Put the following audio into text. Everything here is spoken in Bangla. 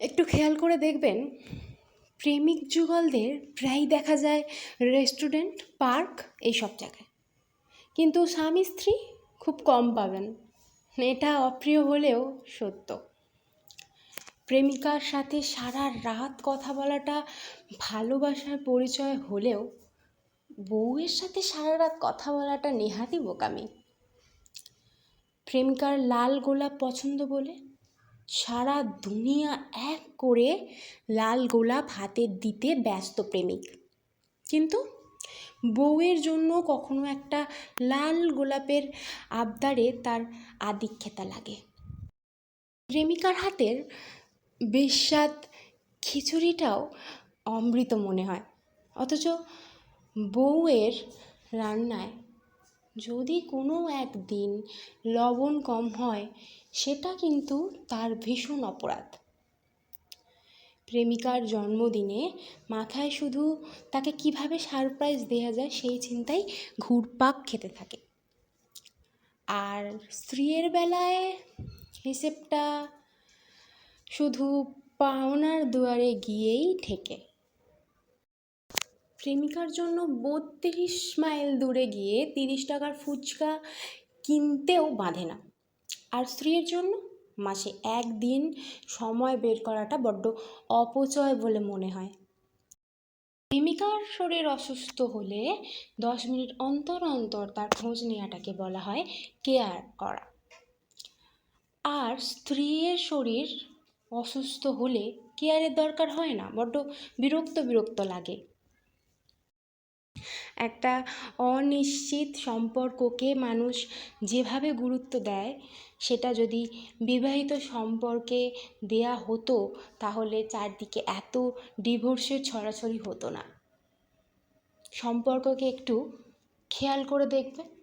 একটু খেয়াল করে দেখবেন, প্রেমিক যুগলদের প্রায়ই দেখা যায় রেস্টুরেন্ট, পার্ক এইসব জায়গায়। কিন্তু স্বামী স্ত্রী খুব কম পাবেন। এটা অপ্রিয় হলেও সত্য। প্রেমিকার সাথে সারা রাত কথা বলাটা ভালোবাসার পরিচয় হলেও বউয়ের সাথে সারা রাত কথা বলাটা নেহাতি বোকামি। প্রেমিকার লাল গোলাপ পছন্দ বলে সারা দুনিয়া এক করে লাল গোলাপ হাতে দিতে ব্যস্ত প্রেমিক। কিন্তু বউয়ের জন্য কখনো একটা লাল গোলাপের আবদারে তার আদিক্ষেতা লাগে। প্রেমিকার হাতের বিস্বাদ খিচুড়িটাও অমৃত মনে হয়। অথচ বউয়ের রান্নায় যদি কোনো একদিন লবণ কম হয়, সেটা কিন্তু তার ভীষণ অপরাধ। প্রেমিকার জন্মদিনে মাথায় শুধু তাকে কীভাবে সারপ্রাইজ দেওয়া যায় সেই চিন্তাই ঘুরপাক খেতে থাকে। আর স্ত্রীর বেলায় হিসেবটা শুধু পাওনার দুয়ারে গিয়েই ঠেকে প্রেমিকার জন্য বত্রিশ মাইল দূরে গিয়ে তিরিশ টাকার ফুচকা কিনতেও বাঁধে না। আর স্ত্রীর জন্য? মাসে একদিন সময় বের করাটা বড্ড অপচয় বলে মনে হয়। প্রেমিকার শরীর অসুস্থ হলে দশ মিনিট অন্তর অন্তর তার খোঁজ নেওয়াটাকে বলা হয় কেয়ার করা। আর স্ত্রীর শরীর অসুস্থ হলে কেয়ারের দরকার হয় না, বড্ড বিরক্ত বিরক্ত লাগে। একটা অনিশ্চিত সম্পর্ককে মানুষ যেভাবে গুরুত্ব দেয়, সেটা যদি বিবাহিত সম্পর্কে দেয়া হতো, তাহলে চারদিকে এত ডিভোর্সের ছড়াছড়ি হতো না। সম্পর্ককে একটু খেয়াল করে দেখবে।